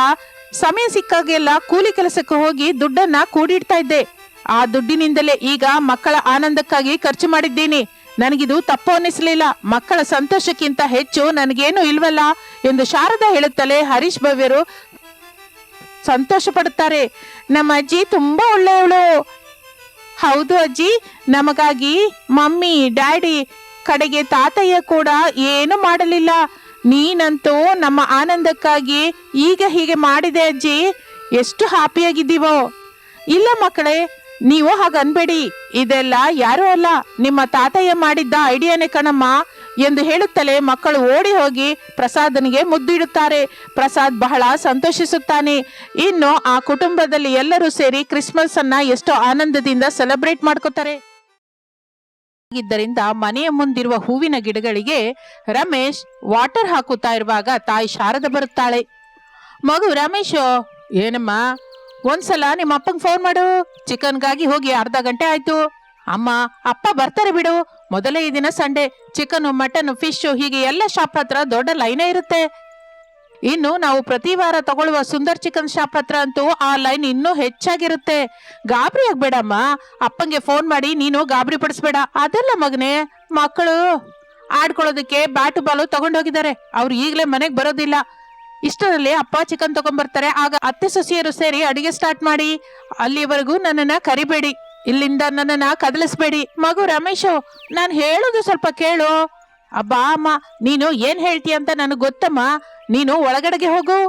ಸಮಯ ಸಿಕ್ಕಾಗೆಲ್ಲ ಕೂಲಿ ಕೆಲಸಕ್ಕೆ ಹೋಗಿ ದುಡ್ಡನ್ನ ಕೂಡಿಡ್ತಾ ಇದ್ದೆ. ಆ ದುಡ್ಡಿನಿಂದಲೇ ಈಗ ಮಕ್ಕಳ ಆನಂದಕ್ಕಾಗಿ ಖರ್ಚು ಮಾಡಿದ್ದೀನಿ. ನನಗಿದು ತಪ್ಪು ಅನ್ನಿಸ್ಲಿಲ್ಲ. ಮಕ್ಕಳ ಸಂತೋಷಕ್ಕಿಂತ ಹೆಚ್ಚು ನನಗೇನು ಇಲ್ವಲ್ಲ ಎಂದು ಶಾರದಾ ಹೇಳುತ್ತಲೇ ಹರೀಶ್ ಭವ್ಯರು ಸಂತೋಷ ಪಡುತ್ತಾರೆ ನಮ್ಮ ಅಜ್ಜಿ ತುಂಬಾ ಒಳ್ಳೆಯವಳು. ಹೌದು ಅಜ್ಜಿ, ನಮಗಾಗಿ ಮಮ್ಮಿ, ಡ್ಯಾಡಿ ಕಡೆಗೆ ತಾತಯ್ಯ ಕೂಡ ಏನು ಮಾಡಲಿಲ್ಲ. ನೀನಂತೂ ನಮ್ಮ ಆನಂದಕ್ಕಾಗಿ ಈಗ ಹೀಗೆ ಮಾಡಿದೆ ಅಜ್ಜಿ. ಎಷ್ಟು ಹ್ಯಾಪಿಯಾಗಿದ್ದೀವೋ ಇಲ್ಲ ಮಕ್ಕಳೇ, ನೀವು ಹಾಗನ್ಬೇಡಿ. ಇದೆಲ್ಲ ಯಾರೂ ಅಲ್ಲ. ನಿಮ್ಮ ತಾತಯ್ಯ ಮಾಡಿದ್ದ ಐಡಿಯಾನೇ ಕಣಮ್ಮ. ಎಂದು ಹೇಳುತ್ತಲೇ ಮಕ್ಕಳು ಓಡಿ ಹೋಗಿ ಪ್ರಸಾದನಿಗೆ ಮುದ್ದಿಡುತ್ತಾರೆ. ಪ್ರಸಾದ್ ಬಹಳ ಸಂತೋಷಿಸುತ್ತಾನೆ. ಇನ್ನು ಆ ಕುಟುಂಬದಲ್ಲಿ ಎಲ್ಲರೂ ಸೇರಿ ಕ್ರಿಸ್ಮಸ್ ಅನ್ನ ಎಷ್ಟೋ ಆನಂದದಿಂದ ಸೆಲೆಬ್ರೇಟ್ ಮಾಡ್ಕೋತಾರೆ. ಇದ್ದರಿಂದ ಮನೆಯ ಮುಂದಿರುವ ಹೂವಿನ ಗಿಡಗಳಿಗೆ ರಮೇಶ್ ವಾಟರ್ ಹಾಕುತ್ತಾ ಇರುವಾಗ ತಾಯಿ ಶಾರದ ಬರುತ್ತಾಳೆ. ಮಗು ರಮೇಶ್, ಏನಮ್ಮ? ಒಂದ್ಸಲ ನಿಮ್ಮ ಅಪ್ಪಂಗೆ ಫೋನ್ ಮಾಡು. ಚಿಕನ್ಗಾಗಿ ಹೋಗಿ ಅರ್ಧ ಗಂಟೆ ಆಯ್ತು. ಅಮ್ಮ, ಅಪ್ಪ ಬರ್ತಾರೆ ಬಿಡು. ಮೊದಲೇ ದಿನ ಸಂಡೆ ಚಿಕನ್ ಮಟನ್ ಫಿಶ್ ಹೀಗೆ ಎಲ್ಲ ಶಾಪ್ ಹತ್ರ ದೊಡ್ಡ ಲೈನೇ ಇರುತ್ತೆ. ಇನ್ನು ನಾವು ಪ್ರತಿ ವಾರ ತಗೊಳ್ಳುವ ಸುಂದರ್ ಚಿಕನ್ ಶಾಪ್ ಹತ್ರ ಅಂತೂ ಆ ಲೈನ್ ಇನ್ನೂ ಹೆಚ್ಚಾಗಿರುತ್ತೆ. ಗಾಬರಿ ಆಗ್ಬೇಡಮ್ಮ. ಅಪ್ಪಂಗೆ ಫೋನ್ ಮಾಡಿ ನೀನು ಗಾಬರಿ ಪಡಿಸ್ಬೇಡ. ಅದಲ್ಲ ಮಗನೇ, ಮಕ್ಕಳು ಆಡ್ಕೊಳ್ಳೋದಕ್ಕೆ ಬ್ಯಾಟು ಬಾಲು ತಗೊಂಡೋಗಿದ್ದಾರೆ. ಅವ್ರು ಈಗಲೇ ಮನೆಗೆ ಬರೋದಿಲ್ಲ. ಇಷ್ಟರಲ್ಲಿ ಅಪ್ಪ ಚಿಕನ್ ತಗೊಂಡ್ಬರ್ತಾರೆ. ಆಗ ಅತ್ತೆ, ಸೊಸಿಯರು ಸೇರಿ ಅಡಿಗೆ ಸ್ಟಾರ್ಟ್ ಮಾಡಿ. ಅಲ್ಲಿವರೆಗೂ ನನ್ನನ್ನ ಕರಿಬೇಡಿ. ಇಲ್ಲಿಂದ ನನ್ನನ್ನ ಕದಲಿಸ್ಬೇಡಿ. ಮಗು ರಮೇಶು, ನಾನು ಹೇಳೋದು ಸ್ವಲ್ಪ ಕೇಳು. ಅಬ್ಬಾ, ಅಮ್ಮ, ನೀನು ಏನ್ ಹೇಳ್ತೀಯ ಅಂತ ನನಗೆ ಗೊತ್ತಮ್ಮ. ನೀನು ಒಳಗಡೆಗೆ ಹೋಗು.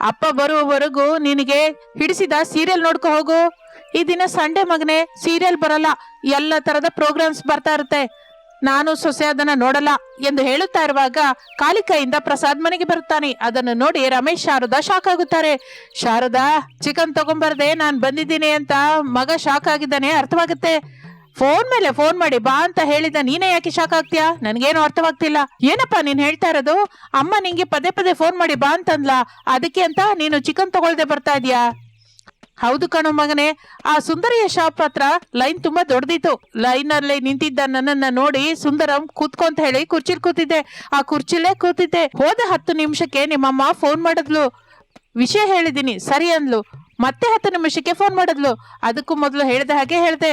ಅಪ್ಪ ಬರುವವರೆಗೂ ನಿನಗೆ ಹಿಡಿಸಿದ ಸೀರಿಯಲ್ ನೋಡ್ಕೊ ಹೋಗು. ಈ ದಿನ ಸಂಡೇ ಮಗನೇ, ಸೀರಿಯಲ್ ಬರಲ್ಲ. ಎಲ್ಲ ತರದ ಪ್ರೋಗ್ರಾಮ್ಸ್ ಬರ್ತಾ ಇರುತ್ತೆ. ನಾನು ಸೊಸೆ ಅದನ್ನ ನೋಡಲ್ಲ ಎಂದು ಹೇಳುತ್ತಾ ಇರುವಾಗ ಕಾಲಿಕೈಯಿಂದ ಪ್ರಸಾದ್ ಮನೆಗೆ ಬರುತ್ತಾನೆ. ಅದನ್ನು ನೋಡಿ ರಮೇಶ್, ಶಾರದಾ ಶಾಕ್ ಆಗುತ್ತಾರೆ. ಶಾರದಾ ಚಿಕನ್ ತಗೊಂಬರದೆ, ನಾನು ಬಂದಿದ್ದೀನಿ ಅಂತ ಮಗ ಶಾಕ್ ಆಗಿದ್ದಾನೆ, ಅರ್ಥವಾಗುತ್ತೆ. ಫೋನ್ ಮೇಲೆ ಫೋನ್ ಮಾಡಿ ಬಾ ಅಂತ ಹೇಳಿದ ನೀನೇ ಯಾಕೆ ಶಾಕ್ ಆಗ್ತೀಯಾ? ನನ್ಗೇನು ಅರ್ಥವಾಗ್ತಿಲ್ಲ. ಏನಪ್ಪಾ ನೀನ್ ಹೇಳ್ತಾ ಇರೋದು? ಅಮ್ಮ ನಿಂಗೆ ಪದೇ ಪದೇ ಫೋನ್ ಮಾಡಿ ಬಾ ಅಂತಂದ್ಲಾ? ಅದಕ್ಕೆ ಅಂತ ನೀನು ಚಿಕನ್ ತಗೊಳ್ದೆ ಬರ್ತಾ ಇದೀಯಾ? ಹೌದು ಕಣೋ ಮಗನೇ, ಆ ಸುಂದರಿಯ ಶಾಪ್ ಹತ್ರ ಲೈನ್ ತುಂಬಾ ದೊಡ್ಡದಿತ್ತು. ಲೈನ್ ಅಲ್ಲಿ ನಿಂತಿದ್ದ ನನ್ನನ್ನ ನೋಡಿ ಸುಂದರಂ ಕೂತ್ಕೊಂತ ಹೇಳಿ ಕುರ್ಚಿಲ್ ಕೂತಿದ್ದೆ. ಆ ಕುರ್ಚಿಲೇ ಕೂತಿದ್ದೆ. ಹೋದ ಹತ್ತು ನಿಮಿಷಕ್ಕೆ ನಿಮ್ಮಮ್ಮ ಫೋನ್ ಮಾಡಿದ್ಲು. ವಿಷಯ ಹೇಳಿದ್ದೀನಿ, ಸರಿ ಅಂದ್ಲು. ಮತ್ತೆ ಹತ್ತು ನಿಮಿಷಕ್ಕೆ ಫೋನ್ ಮಾಡಿದ್ಲು. ಅದಕ್ಕೂ ಮೊದಲು ಹೇಳಿದ ಹಾಗೆ ಹೇಳಿದೆ.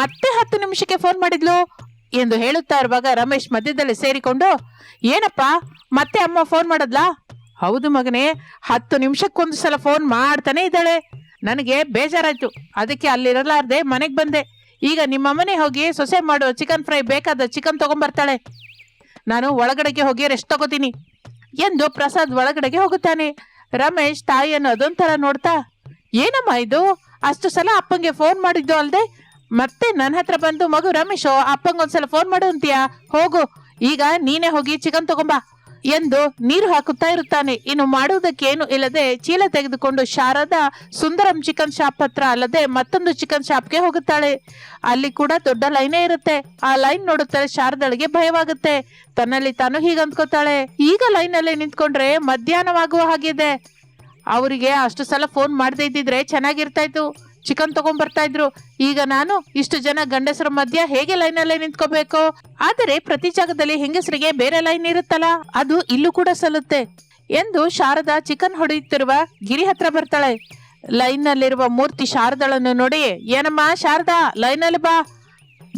ಮತ್ತೆ ಹತ್ತು ನಿಮಿಷಕ್ಕೆ ಫೋನ್ ಮಾಡಿದ್ಲು ಎಂದು ಹೇಳುತ್ತಾ ಇರುವಾಗ ರಮೇಶ್ ಮಧ್ಯದಲ್ಲಿ ಸೇರಿಕೊಂಡು, ಏನಪ್ಪ, ಮತ್ತೆ ಅಮ್ಮ ಫೋನ್ ಮಾಡದ್ಲಾ? ಹೌದು ಮಗನೇ, ಹತ್ತು ನಿಮಿಷಕ್ಕೊಂದು ಸಲ ಫೋನ್ ಮಾಡ್ತಾನೆ ಇದ್ದಾಳೆ. ನನಗೆ ಬೇಜಾರಾಯ್ತು. ಅದಕ್ಕೆ ಅಲ್ಲಿರಲಾರ್ದೆ ಮನೆಗೆ ಬಂದೆ. ಈಗ ನಿಮ್ಮಮ್ಮನೇ ಹೋಗಿ ಸೊಸೆ ಮಾಡೋ ಚಿಕನ್ ಫ್ರೈ ಬೇಕಾದ ಚಿಕನ್ ತಗೊಂಬರ್ತಾಳೆ. ನಾನು ಒಳಗಡೆಗೆ ಹೋಗಿ ರೆಸ್ಟ್ ತಗೋತೀನಿ. ಎಂದು ಪ್ರಸಾದ್ ಒಳಗಡೆಗೆ ಹೋಗುತ್ತಾನೆ. ರಮೇಶ್ ತಾಯಿಯನ್ನು ಅದೊಂಥರ ನೋಡ್ತಾ, ಏನಮ್ಮ ಇದು? ಅಷ್ಟು ಸಲ ಅಪ್ಪಂಗೆ ಫೋನ್ ಮಾಡಿದ್ದು ಅಲ್ಲದೆ ಮತ್ತೆ ನನ್ನ ಹತ್ರ ಬಂದು ಮಗು ರಮೇಶ್ ಅಪ್ಪಂಗೊಂದ್ಸಲ ಫೋನ್ ಮಾಡು ಅಂತೀಯಾ? ಹೋಗು. ಈಗ ನೀನೇ ಹೋಗಿ ಚಿಕನ್ ತಗೊಂಬಾ. ಎಂದು ನೀರು ಹಾಕುತ್ತಾ ಇರುತ್ತಾನೆ. ಇನ್ನು ಮಾಡುವುದಕ್ಕೆ ಏನು ಇಲ್ಲದೆ ಚೀಲ ತೆಗೆದುಕೊಂಡು ಶಾರದ ಸುಂದರಂ ಚಿಕನ್ ಶಾಪ್ ಹತ್ರ ಅಲ್ಲದೆ ಮತ್ತೊಂದು ಚಿಕನ್ ಶಾಪ್ಗೆ ಹೋಗುತ್ತಾಳೆ. ಅಲ್ಲಿ ಕೂಡ ದೊಡ್ಡ ಲೈನೇ ಇರುತ್ತೆ. ಆ ಲೈನ್ ನೋಡುತ್ತಾರೆ ಶಾರದಳಿಗೆ ಭಯವಾಗುತ್ತೆ. ತನ್ನಲ್ಲಿ ತಾನು ಹೀಗೆ ಅಂದ್ಕೋತಾಳೆ ಈಗ ಲೈನ್ ಅಲ್ಲಿ ನಿಂತ್ಕೊಂಡ್ರೆ ಮಧ್ಯಾಹ್ನವಾಗುವ ಹಾಗಿದೆ ಅವರಿಗೆ ಅಷ್ಟು ಸಲ ಫೋನ್ ಮಾಡದೇ ಇದ್ದಿದ್ರೆ ಚೆನ್ನಾಗಿರ್ತಾ ಇತ್ತು ಚಿಕನ್ ತಗೊಂಡ್ಬರ್ತಾ ಇದ್ರು. ಈಗ ನಾನು ಇಷ್ಟು ಜನ ಗಂಡಸರ ಮಧ್ಯ ಹೇಗೆ ಲೈನ್ ಲೈನಲ್ಲೇ ನಿಂತ್ಕೋಬೇಕು? ಆದರೆ ಪ್ರತಿ ಜಾಗದಲ್ಲಿ ಹೆಂಗಸರಿಗೆ ಬೇರೆ ಲೈನ್ ಇರುತ್ತಲ್ಲ, ಅದು ಇಲ್ಲೂ ಕೂಡ ಸಲ್ಲುತ್ತೆ ಎಂದು ಶಾರದಾ ಚಿಕನ್ ಹೊಡೆಯುತ್ತಿರುವ ಗಿರಿ ಹತ್ರ ಬರ್ತಾಳೆ. ಲೈನ್ ನಲ್ಲಿರುವ ಮೂರ್ತಿ ಶಾರದಳನ್ನು ನೋಡಿ ಏನಮ್ಮ ಶಾರದಾ ಅಲ್ಲಿ ಬಾ.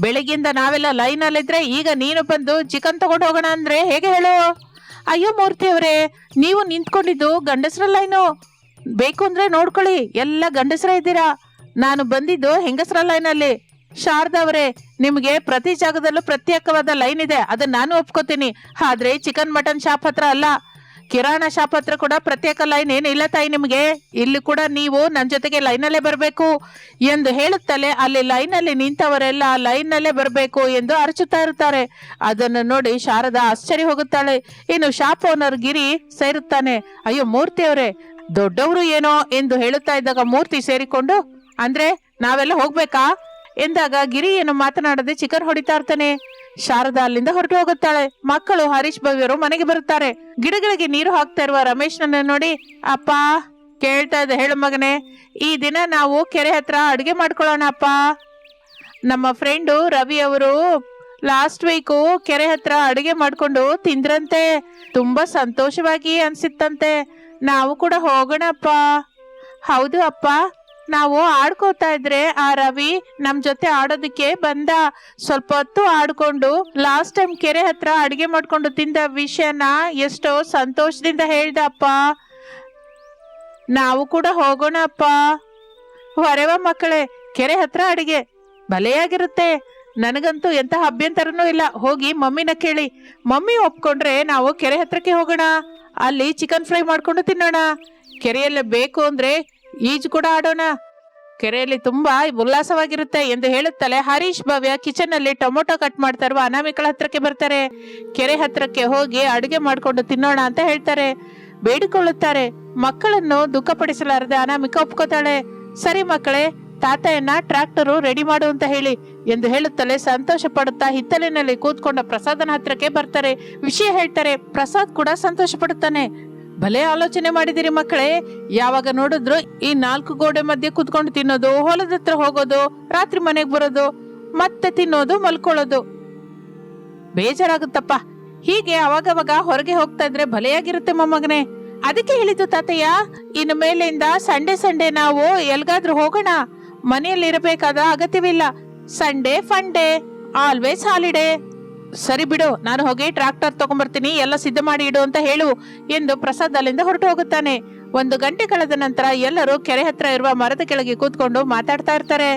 ಬೆಳಗ್ಗಿಂದ ನಾವೆಲ್ಲ ಲೈನ್ ಅಲ್ಲಿದ್ರೆ ಈಗ ನೀನು ಬಂದು ಚಿಕನ್ ತಗೊಂಡು ಹೋಗೋಣ ಅಂದ್ರೆ ಹೇಗೆ ಹೇಳು? ಅಯ್ಯೋ ಮೂರ್ತಿ ಅವರೇ ನೀವು ನಿಂತ್ಕೊಂಡಿದ್ದು ಗಂಡಸರ ಲೈನು ಬೇಕು ಅಂದ್ರೆ ನೋಡ್ಕೊಳ್ಳಿ, ಎಲ್ಲ ಗಂಡಸರ ಇದ್ದೀರಾ? ನಾನು ಬಂದಿದ್ದು ಹೆಂಗಸರ ಲೈನಲ್ಲಿ. ಶಾರದಾ ಅವರೇ, ನಿಮಗೆ ಪ್ರತಿ ಜಾಗದಲ್ಲೂ ಪ್ರತ್ಯೇಕವಾದ ಲೈನ್ ಇದೆ. ಅದನ್ನ ನಾನು ಒಪ್ಕೋತೀನಿ. ಆದ್ರೆ ಚಿಕನ್ ಮಟನ್ ಶಾಪ್ ಹತ್ರ ಅಲ್ಲ. ಕಿರಾಣ ಶಾಪ್ ಹತ್ರ ಕೂಡ ಪ್ರತ್ಯೇಕ ಲೈನ್ ಏನಿಲ್ಲ ತಾಯಿ ನಿಮಗೆ. ಇಲ್ಲಿ ಕೂಡ ನೀವು ನನ್ನ ಜೊತೆಗೆ ಲೈನಲ್ಲೇ ಬರಬೇಕು ಎಂದು ಹೇಳುತ್ತಲೇ ಅಲ್ಲಿ ಲೈನಲ್ಲಿ ನಿಂತವರೆಲ್ಲ ಲೈನ್ನಲ್ಲೇ ಬರಬೇಕು ಎಂದು ಅರಚುತ್ತಾ ಇರುತ್ತಾರೆ. ಅದನ್ನು ನೋಡಿ ಶಾರದಾ ಆಶ್ಚರ್ಯ ಹೋಗುತ್ತಾಳೆ. ಇನ್ನು ಶಾಪ್ ಓನರ್ ಗಿರಿ ಸೇರುತ್ತಾನೆ. ಅಯ್ಯೋ, ಮೂರ್ತಿ ಅವರೇ, ದೊಡ್ಡವರು ಏನೋ ಎಂದು ಹೇಳುತ್ತಾ ಇದ್ದಾಗ ಮೂರ್ತಿ ಸೇರಿಕೊಂಡು ಅಂದ್ರೆ ನಾವೆಲ್ಲ ಹೋಗ್ಬೇಕಾ? ಎಂದಾಗ ಗಿರಿ ಏನು ಮಾತನಾಡದೆ ಚಿಕರ್ ಹೊಡಿತಾ ಇರ್ತಾನೆ. ಶಾರದಾ ಅಲ್ಲಿಂದ ಹೊರಟು ಹೋಗುತ್ತಾಳೆ. ಮಕ್ಕಳು ಹರೀಶ್ ಭವ್ಯರು ಮನೆಗೆ ಬರುತ್ತಾರೆ. ಗಿಡಗಳಿಗೆ ನೀರು ಹಾಕ್ತಾ ಇರುವ ರಮೇಶ್ನನ್ನ ನೋಡಿ, ಅಪ್ಪ, ಕೇಳ್ತಾ ಇದೆ ಹೇಳು ಮಗನೇ. ಈ ದಿನ ನಾವು ಕೆರೆ ಹತ್ರ ಅಡುಗೆ ಮಾಡ್ಕೊಳ್ಳೋಣ, ಅಪ್ಪ. ನಮ್ಮ ಫ್ರೆಂಡು ರವಿ ಅವರು, ಲಾಸ್ಟ್ ವೀಕು ಕೆರೆ ಹತ್ರ ಅಡುಗೆ ಮಾಡ್ಕೊಂಡು ತಿಂದ್ರಂತೆ. ತುಂಬಾ ಸಂತೋಷವಾಗಿ ಅನ್ಸಿತ್ತಂತೆ. ನಾವು ಕೂಡ ಹೋಗೋಣಪ್ಪ ಹೌದು, ಅಪ್ಪ. ನಾವು ಆಡ್ಕೋತಾ ಇದ್ರೆ ಆ ರವಿ ನಮ್ ಜೊತೆ ಆಡೋದಕ್ಕೆ ಬಂದ ಸ್ವಲ್ಪ ಹೊತ್ತು ಆಡ್ಕೊಂಡು ಲಾಸ್ಟ್ ಟೈಮ್ ಕೆರೆ ಹತ್ರ ಅಡಿಗೆ ಮಾಡ್ಕೊಂಡು ತಿಂದ ವಿಷಯನ ಎಷ್ಟೋ ಸಂತೋಷದಿಂದ ಹೇಳ್ದ ಅಪ್ಪ ನಾವು ಕೂಡ ಹೋಗೋಣ ಅಪ್ಪ ಹೊರೆವ ಮಕ್ಕಳೇ, ಕೆರೆ ಹತ್ರ ಅಡಿಗೆ. ಬಲೆಯಾಗಿರುತ್ತೆ. ನನಗಂತೂ ಎಂತ ಅಭ್ಯಂತರನೂ ಇಲ್ಲ. ಹೋಗಿ ಮಮ್ಮಿನ ಕೇಳಿ. ಮಮ್ಮಿ ಒಪ್ಕೊಂಡ್ರೆ ನಾವು ಕೆರೆ ಹತ್ರಕ್ಕೆ ಹೋಗೋಣ. ಅಲ್ಲಿ ಚಿಕನ್ ಫ್ರೈ ಮಾಡ್ಕೊಂಡು ತಿನ್ನೋಣ. ಕೆರೆಯಲ್ಲಿ ಬೇಕು ಅಂದ್ರೆ ಈಜು ಕೂಡ ಆಡೋಣ. ಕೆರೆಯಲ್ಲಿ ತುಂಬಾ ಉಲ್ಲಾಸವಾಗಿರುತ್ತೆ ಎಂದು ಹೇಳುತ್ತಲೇ ಹರೀಶ್ ಭವ್ಯ ಕಿಚನ್ ಅಲ್ಲಿ ಟೊಮೊಟೊ ಕಟ್ ಮಾಡ್ತಾ ಇರುವ ಅನಾಮಿಕಳ ಹತ್ರಕ್ಕೆ ಬರ್ತಾರೆ. ಕೆರೆ ಹತ್ರಕ್ಕೆ ಹೋಗಿ ಅಡುಗೆ ಮಾಡ್ಕೊಂಡು ತಿನ್ನೋಣ ಅಂತ ಹೇಳ್ತಾರೆ. ಬೇಡಿಕೊಳ್ಳುತ್ತಾರೆ. ಮಕ್ಕಳನ್ನು ದುಃಖಪಡಿಸಲಾರದೆ ಅನಾಮಿಕ ಒಪ್ಕೋತಾಳೆ. ಸರಿ ಮಕ್ಕಳೇ ತಾತಯ್ಯನ ಟ್ರ್ಯಾಕ್ಟರು ರೆಡಿ ಮಾಡು ಅಂತ ಹೇಳಿ ಎಂದು ಹೇಳುತ್ತಲೇ ಸಂತೋಷ ಪಡುತ್ತಾ ಹಿತ್ತಲಿನಲ್ಲಿ ಕೂತ್ಕೊಂಡ ಪ್ರಸಾದನ ಹತ್ರಕ್ಕೆ ಬರ್ತಾರೆ. ವಿಷಯ ಹೇಳ್ತಾರೆ, ಪ್ರಸಾದ್ ಕೂಡ ಸಂತೋಷ ಪಡುತ್ತಾನೆ. ಭಲೆ ಆಲೋಚನೆ ಮಾಡಿದಿರಿ ಮಕ್ಕಳೇ. ಯಾವಾಗ ನೋಡಿದ್ರು ಈ ನಾಲ್ಕು ಗೋಡೆ ಮಧ್ಯೆ ಕುತ್ಕೊಂಡು ತಿನ್ನೋದು, ಹೊಲದ ಹತ್ರ ಹೋಗೋದು, ರಾತ್ರಿ ಮನೆಗೆ ಬರೋದು, ಮತ್ತೆ ತಿನ್ನೋದು, ಮಲ್ಕೊಳ್ಳೋದು. ಬೇಜಾರಾಗುತ್ತಪ್ಪ. ಹೀಗೆ ಅವಾಗವಾಗ ಹೊರಗೆ ಹೋಗ್ತಾ ಇದ್ರೆ ಭಲೆಯಾಗಿರುತ್ತೆ ಮೊಮ್ಮಗನೆ. ಅದಕ್ಕೆ ಹೇಳಿದ್ದು ತಾತಯ್ಯ, ಇನ್ನು ಮೇಲಿಂದ ಸಂಡೆ ಸಂಡೆ ನಾವು ಎಲ್ಗಾದ್ರೂ ಹೋಗೋಣ. ಮನೆಯಲ್ಲಿ ಇರಬೇಕಾದ ಅಗತ್ಯವಿಲ್ಲ. Sunday funday always holiday. ಸರಿ ಬಿಡು, ನಾನು ಹೋಗಿ ಟ್ರಾಕ್ಟರ್ ತಗೊಂಡ್ಬರ್ತೀನಿ ಎಲ್ಲ ಸಿದ್ಧ ಮಾಡಿ ಇಡು ಅಂತ ಹೇಳು ಎಂದು ಪ್ರಸಾದ್ ಅಲ್ಲಿಂದ ಹೊರಟು ಹೋಗುತ್ತಾನೆ. ಒಂದು ಗಂಟೆ ಕಳೆದ ನಂತರ ಎಲ್ಲರೂ ಕೆರೆ ಹತ್ರ ಇರುವ ಮರದ ಕೆಳಗೆ ಕೂತ್ಕೊಂಡು ಮಾತಾಡ್ತಾ ಇರ್ತಾರೆ.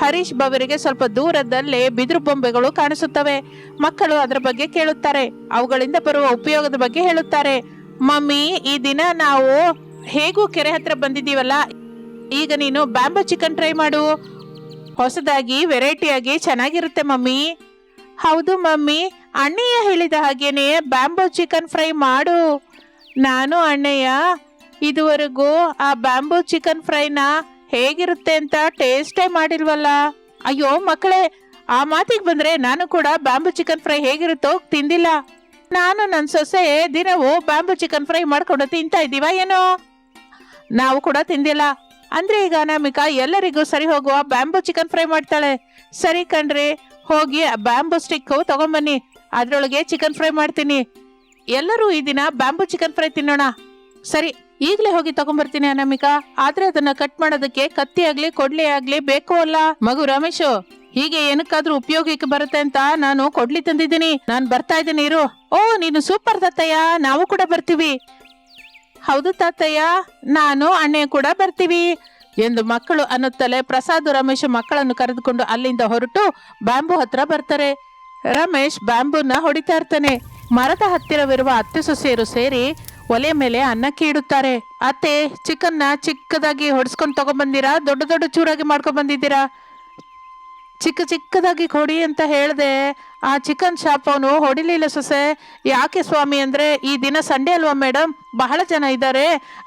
ಹರೀಶ್ ಬವರಿಗೆ ಸ್ವಲ್ಪ ದೂರದಲ್ಲೇ ಬಿದಿರು ಬೊಂಬೆಗಳು ಕಾಣಿಸುತ್ತವೆ. ಮಕ್ಕಳು ಅದರ ಬಗ್ಗೆ ಕೇಳುತ್ತಾರೆ. ಅವುಗಳಿಂದ ಬರುವ ಉಪಯೋಗದ ಬಗ್ಗೆ ಹೇಳುತ್ತಾರೆ. ಮಮ್ಮಿ, ಈ ದಿನ ನಾವು ಹೇಗೂ ಕೆರೆ ಹತ್ರ ಬಂದಿದ್ದೀವಲ್ಲ, ಈಗ ನೀನು ಬ್ಯಾಂಬೋ ಚಿಕನ್ ಟ್ರೈ ಮಾಡು. ಹೊಸದಾಗಿ, ವೆರೈಟಿಯಾಗಿ ಚೆನ್ನಾಗಿರುತ್ತೆ ಮಮ್ಮಿ. ಹೌದು ಮಮ್ಮಿ, ಅಣ್ಣಯ್ಯ ಹೇಳಿದ ಹಾಗೇನೆ ಬ್ಯಾಂಬೋ ಚಿಕನ್ ಫ್ರೈ ಮಾಡು. ನಾನು ಅಣ್ಣಯ್ಯ, ಇದುವರೆಗೂ ಆ ಬ್ಯಾಂಬೋ ಚಿಕನ್ ಫ್ರೈನ ಹೇಗಿರುತ್ತೆ ಅಂತ ಟೇಸ್ಟೇ ಮಾಡಿಲ್ವಲ್ಲ. ಅಯ್ಯೋ ಮಕ್ಕಳೇ, ಆ ಮಾತಿಗೆ ಬಂದ್ರೆ ನಾನು ಕೂಡ ಬ್ಯಾಂಬು ಚಿಕನ್ ಫ್ರೈ ಹೇಗಿರುತ್ತೋ ತಿಂದಿಲ್ಲ. ನಾನು ನನ್ನ ಸೊಸೆ ದಿನವೂ ಬ್ಯಾಂಬು ಚಿಕನ್ ಫ್ರೈ ಮಾಡ್ಕೊಂಡು ತಿಂತಾ ಇದ್ದೀವ ಏನೋ? ನಾವು ಕೂಡ ತಿಂದಿಲ್ಲ. ಅಂದ್ರೆ ಈಗ ಅನಾಮಿಕಾ ಎಲ್ಲರಿಗೂ ಸರಿ ಹೋಗುವ ಬ್ಯಾಂಬು ಚಿಕನ್ ಫ್ರೈ ಮಾಡ್ತಾಳೆ. ಸರಿ ಕಣ್ರಿ ಹೋಗಿ ಬ್ಯಾಂಬು ಸ್ಟಿಕ್ ತಗೊಂಬನ್ನಿ. ಅದರೊಳಗೆ ಚಿಕನ್ ಫ್ರೈ ಮಾಡ್ತೀನಿ. ಎಲ್ಲರೂ ಈ ದಿನ ಬ್ಯಾಂಬು ಚಿಕನ್ ಫ್ರೈ ತಿನ್ನೋಣ. ಸರಿ, ಈಗಲೇ ಹೋಗಿ ತಗೊಂಬರ್ತೀನಿ ಅನಾಮಿಕಾ. ಆದ್ರೆ ಅದನ್ನ ಕಟ್ ಮಾಡೋದಕ್ಕೆ ಕತ್ತಿ ಆಗ್ಲಿ, ಕೊಡ್ಲಿ ಆಗ್ಲಿ ಬೇಕು ಅಲ್ಲ. ಮಗು ರಮೇಶು, ಹೀಗೆ ಏನಕ್ಕಾದ್ರೂ ಉಪಯೋಗಕ್ಕೆ ಬರುತ್ತೆ ಅಂತ ನಾನು ಕೊಡ್ಲಿ ತಂದಿದ್ದೀನಿ. ನಾನು ಬರ್ತಾ ಇದ್ದೀನಿ, ಇರು. ಓ, ನೀನು ಸೂಪರ್ ತಾತಯ್ಯ. ನಾವು ಕೂಡ ಬರ್ತೀವಿ. ಹೌದು ತಾತಯ್ಯ, ನಾನು, ಅಣ್ಣೆ ಕೂಡ ಬರ್ತೀವಿ. ಎಂದು ಮಕ್ಕಳು ಅನ್ನುತ್ತಲೇ ಪ್ರಸಾದ್ ರಮೇಶ್ ಮಕ್ಕಳನ್ನು ಕರೆದುಕೊಂಡು ಅಲ್ಲಿಂದ ಹೊರಟು ಬ್ಯಾಂಬು ಹತ್ರ ಬರ್ತಾರೆ. ರಮೇಶ್ ಬ್ಯಾಂಬೂನ ಹೊಡಿತಾ ಇರ್ತಾನೆ. ಮರದ ಹತ್ತಿರವಿರುವ ಅತ್ತೆ ಸೊಸೆಯರು ಸೇರಿ ಒಲೆ ಮೇಲೆ ಅನ್ನಕ್ಕೆ ಇಡುತ್ತಾರೆ ಅತ್ತೆ ಚಿಕನ್ನ ಚಿಕ್ಕದಾಗಿ ಹೊಡ್ಸ್ಕೊಂಡು ತಗೊಂಡ್ಬಂದಿರಾ ದೊಡ್ಡ ದೊಡ್ಡ ಚೂರಾಗಿ ಮಾಡ್ಕೊಂಡ್ ಬಂದಿದ್ದೀರಾ? ಚಿಕ್ಕ ಚಿಕ್ಕದಾಗಿ ಕೊಡಿ ಅಂತ ಹೇಳಿದೆ, ಆ ಚಿಕನ್ ಶಾಪ್ ಹೊಡಿಲಿಲ್ಲ ಸೊಸೆ. ಯಾಕೆ ಸ್ವಾಮಿ ಅಂದ್ರೆ ಈ ದಿನ ಸಂಡೇ ಅಲ್ವಾ ಮೇಡಮ್ ಬಹಳ ಜನ ಇದ್ದಾರೆ.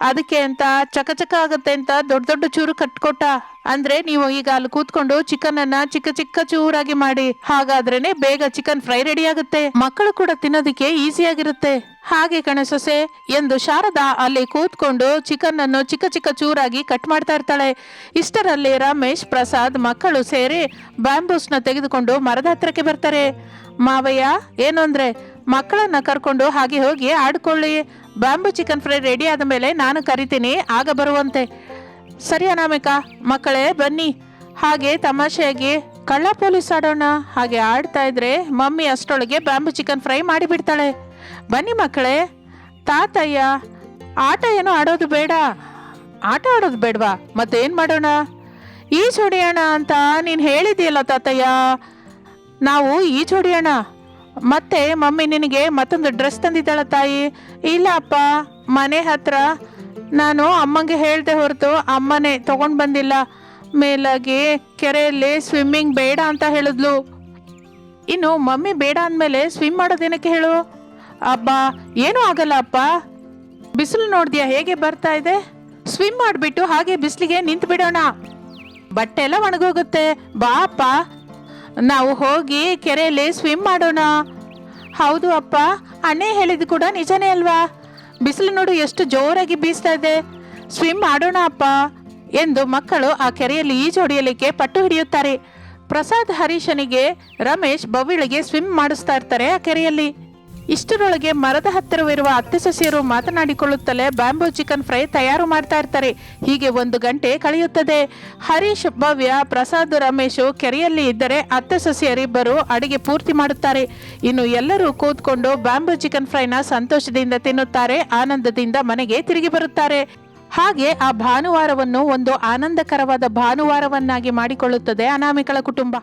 ಅದಕ್ಕೆ ಅಂತ ಚಕ ಚಕ ಆಗುತ್ತೆ ಅಂತ ದೊಡ್ಡ ದೊಡ್ಡ ಚೂರು ಕಟ್ಕೊಟ್ಟ. ಅಂದ್ರೆ ನೀವು ಈಗ ಅಲ್ಲಿ ಕೂತ್ಕೊಂಡು ಚಿಕನ್ ಅನ್ನ ಚಿಕ್ಕ ಚಿಕ್ಕ ಚೂರಾಗಿ ಮಾಡಿ, ಹಾಗಾದ್ರೇನೆ ಬೇಗ ಚಿಕನ್ ಫ್ರೈ ರೆಡಿ ಆಗುತ್ತೆ. ಮಕ್ಕಳು ಕೂಡ ತಿನ್ನೋದಕ್ಕೆ ಈಸಿ ಆಗಿರುತ್ತೆ. ಹಾಗೆ ಕಣೆ ಸೊಸೆ, ಎಂದು ಶಾರದಾ ಅಲ್ಲಿ ಕೂತ್ಕೊಂಡು ಚಿಕನ್ ಅನ್ನು ಚಿಕ್ಕ ಚಿಕ್ಕ ಚೂರಾಗಿ ಕಟ್ ಮಾಡ್ತಾ ಇರ್ತಾಳೆ. ಇಷ್ಟರಲ್ಲಿ ರಮೇಶ್, ಪ್ರಸಾದ್ ಮಕ್ಕಳು ಸೇರಿ ಬ್ಯಾಂಬೂಸ್ನ ತೆಗೆದುಕೊಂಡು ಮರದ ಹತ್ರಕ್ಕೆ ಬರ್ತಾರೆ. ಮಾವಯ್ಯ, ಏನು ಅಂದ್ರೆ, ಮಕ್ಕಳನ್ನ ಕರ್ಕೊಂಡು ಹಾಗೆ ಹೋಗಿ ಆಡ್ಕೊಳ್ಳಿ. ಬ್ಯಾಂಬೂ ಚಿಕನ್ ಫ್ರೈ ರೆಡಿ ಆದ ಮೇಲೆ ನಾನು ಕರಿತೀನಿ, ಆಗ ಬರುವಂತೆ. ಸರಿ ಅನಾಮಿಕ, ಮಕ್ಕಳೇ, ಬನ್ನಿ. ಹಾಗೆ ತಮಾಷೆಯಾಗಿ ಕಳ್ಳ ಪೊಲೀಸ್ ಆಡೋಣ. ಹಾಗೆ ಆಡ್ತಾ ಇದ್ರೆ ಮಮ್ಮಿ ಅಷ್ಟೊಳಗೆ ಬ್ಯಾಂಬು ಚಿಕನ್ ಫ್ರೈ ಮಾಡಿಬಿಡ್ತಾಳೆ. ಬನ್ನಿ ಮಕ್ಕಳೇ. ತಾತಯ್ಯ, ಆಟ ಏನು ಆಡೋದು ಬೇಡ. ಆಟ ಆಡೋದು ಬೇಡವಾ? ಮತ್ತೇನು ಮಾಡೋಣ? ಈಜ್ ಹೊಡೆಯೋಣ ಅಂತ ನೀನು ಹೇಳಿದೆಯಲ್ಲ ತಾತಯ್ಯ. ನಾವು ಈಜ್ ಹೊಡೆಯೋಣ ಮತ್ತೆ ಮಮ್ಮಿ ನಿನಗೆ ಮತ್ತೊಂದು ಡ್ರೆಸ್ ತಂದಿದ್ದಾಳ ತಾಯಿ. ಇಲ್ಲ ಅಪ್ಪ, ಮನೆ ಹತ್ರ ನಾನು ಅಮ್ಮಂಗೆ ಹೇಳ್ದೆ ಹೊರತು, ಅಮ್ಮನೇ, ತಗೊಂಡು ಬಂದಿಲ್ಲ. ಮೇಲಾಗಿ ಕೆರೆಯಲ್ಲಿ ಸ್ವಿಮ್ಮಿಂಗ್ ಬೇಡ ಅಂತ ಹೇಳಿದ್ಲು. ಇನ್ನು ಮಮ್ಮಿ ಬೇಡ ಅಂದಮೇಲೆ ಸ್ವಿಮ್ ಮಾಡೋದೇನಕ್ಕೆ ಹೇಳು? ಅಬ್ಬ, ಏನೂ ಆಗಲ್ಲ ಅಪ್ಪ. ಬಿಸಿಲು ನೋಡಿದ್ಯಾ, ಹೇಗೆ ಬರ್ತಾ ಇದೆ? ಸ್ವಿಮ್ ಮಾಡಿಬಿಟ್ಟು ಹಾಗೆ ಬಿಸಿಲಿಗೆ ನಿಂತು ಬಿಡೋಣ. ಬಟ್ಟೆ ಎಲ್ಲ ಒಣಗೋಗುತ್ತೆ. ಬಾ ಅಪ್ಪ. ನಾವು ಹೋಗಿ ಕೆರೆಯಲ್ಲಿ ಸ್ವಿಮ್ ಮಾಡೋಣ. ಹೌದು ಅಪ್ಪ. ಅಣ್ಣೆ ಹೇಳಿದ ಕೂಡ ನಿಜನೇ ಅಲ್ವಾ? ಬಿಸಿಲು ನೋಡು, ಎಷ್ಟು ಜೋರಾಗಿ ಬೀಸ್ತಾ ಇದೆ. ಸ್ವಿಮ್ ಮಾಡೋಣ ಅಪ್ಪ ಎಂದು ಮಕ್ಕಳು ಆ ಕೆರೆಯಲ್ಲಿ ಈಜು ಹೊಡೆಯಲಿಕ್ಕೆ ಪಟ್ಟು ಹಿಡಿಯುತ್ತಾರೆ. ಪ್ರಸಾದ್ ಹರೀಶನಿಗೆ ರಮೇಶ್ ಬವಿಳಿಗೆ ಸ್ವಿಮ್ ಮಾಡಿಸ್ತಾ ಇರ್ತಾರೆ ಆ ಕೆರೆಯಲ್ಲಿ. ಇಷ್ಟರೊಳಗೆ ಮರದ ಹತ್ತಿರವಿರುವ ಅತ್ತೆ ಸೊಸೆಯರು ಮಾತನಾಡಿಕೊಳ್ಳುತ್ತಲೇ ಬ್ಯಾಂಬೂ ಚಿಕನ್ ಫ್ರೈ ತಯಾರು ಮಾಡ್ತಾ ಇರ್ತಾರೆ. ಹೀಗೆ ಒಂದು ಗಂಟೆ ಕಳೆಯುತ್ತದೆ. ಹರೀಶ್, ಭವ್ಯ, ಪ್ರಸಾದ್, ರಮೇಶ್ ಕೆರೆಯಲ್ಲಿ ಇದ್ದರೆ ಅತ್ತೆ ಸಸಿಯರಿಬ್ಬರು ಅಡಿಗೆ ಪೂರ್ತಿ ಮಾಡುತ್ತಾರೆ. ಇನ್ನು ಎಲ್ಲರೂ ಕೂತ್ಕೊಂಡು ಬ್ಯಾಂಬೂ ಚಿಕನ್ ಫ್ರೈನ ಸಂತೋಷದಿಂದ ತಿನ್ನುತ್ತಾರೆ, ಆನಂದದಿಂದ ಮನೆಗೆ ತಿರುಗಿ ಬರುತ್ತಾರೆ. ಹಾಗೆ ಆ ಭಾನುವಾರವನ್ನು ಒಂದು ಆನಂದಕರವಾದ ಭಾನುವಾರವನ್ನಾಗಿ ಮಾಡಿಕೊಳ್ಳುತ್ತದೆ ಅನಾಮಿಕಳ ಕುಟುಂಬ.